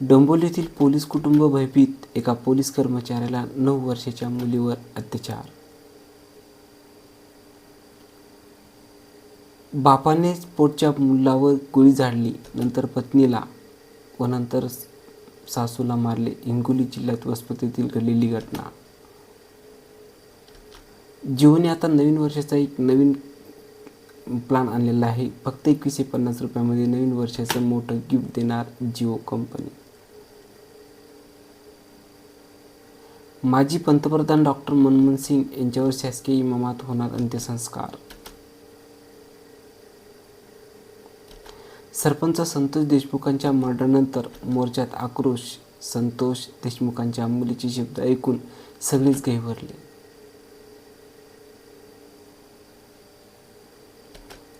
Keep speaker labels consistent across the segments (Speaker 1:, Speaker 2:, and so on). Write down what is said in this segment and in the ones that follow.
Speaker 1: डोंबिवलीतील police कुटुंब भयभीत एका पोलीस कर्मचाऱ्याला नऊ वर्षाच्या मुलीवर अत्याचार. बापानेच पोटच्या मुलावर गोळी झाडली नंतर पत्नीला व नंतर सासूला मारले. हिंगोली जिल्ह्यात वस्पतीतील घडलेली घटना. जीवने आता नवीन वर्षाचा एक नवीन प्लॅन आणलेला आहे. फक्त एकवीसशे पन्नास रुपयामध्ये नवीन वर्षाचं मोठं गिफ्ट देणार जिओ कंपनी माजी पंतप्रधान डॉक्टर मनमोहन सिंग यांच्यावर शासकीय इमामात होणार अंत्यसंस्कार. सरपंच संतोष देशमुखांच्या मर्डरनंतर मोर्चात आक्रोश संतोष देशमुखांच्या मुलीचे शब्द ऐकून सगळेच गहिवरले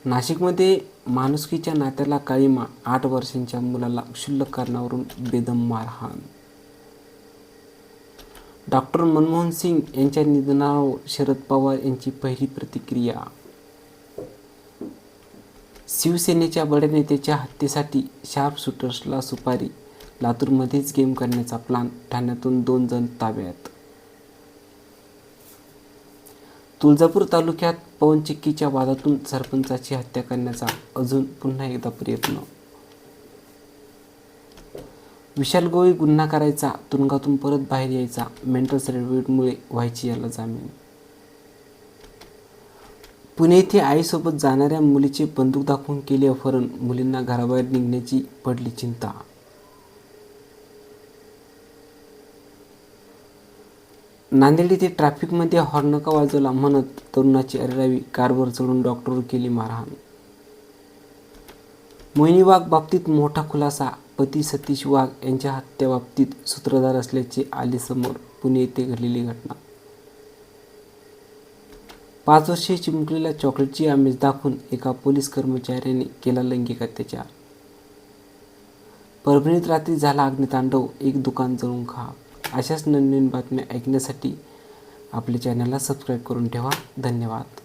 Speaker 1: नाशिकमध्ये माणुसकीच्या नात्याला काळीमा आठ वर्षांच्या मुलाला क्षुल्लक कारणावरून बेदम मारहाण डॉक्टर मनमोहन सिंग यांच्या निधनावर शरद पवार यांची पहिली प्रतिक्रिया. शिवसेनेच्या बड्या नेत्याच्या हत्येसाठी शार्प शूटर्सला सुपारी लातूरमध्येच गेम करण्याचा प्लान ठाण्यातून दोन जण ताब्यात. तुळजापूर तालुक्यात पवनचिक्कीच्या वादातून सरपंचाची हत्या करण्याचा अजून पुन्हा एकदा प्रयत्न विशालगोळी गुन्हा करायचा तुरुंगातून परत बाहेर यायचा मेंटल सर्टिफिकेटमुळे व्हायची याला जामीन. पुणे येथे आईसोबत जाणाऱ्या मुलीचे बंदूक दाखवून केले अपहरण मुलींना घराबाहेर निघण्याची पडली चिंता. नांदेड येथे ट्रॅफिकमध्ये हॉर्न का वाजवला म्हणत तरुणाची अरेरावी कारवर चढून डॉक्टरवर केली मारहाण. मोहिनी बाबतीत मोठा खुलासा पती सतीश वाघ यांच्या हत्येबाबतीत सूत्रधार असल्याचे आले समोर पुणे येथे घडलेली घटना. पाच वर्षे चिमुकलेल्या चॉकलेटची आमिष दाखवून एका पोलीस कर्मचाऱ्याने केला लैंगिक अत्याचार. परभणीत रात्री झाला अग्नितांडव एक दुकान जळून खा अशाच नवीन बातम्या ऐकण्यासाठी आपल्या चॅनलला सबस्क्राईब करून ठेवा. धन्यवाद.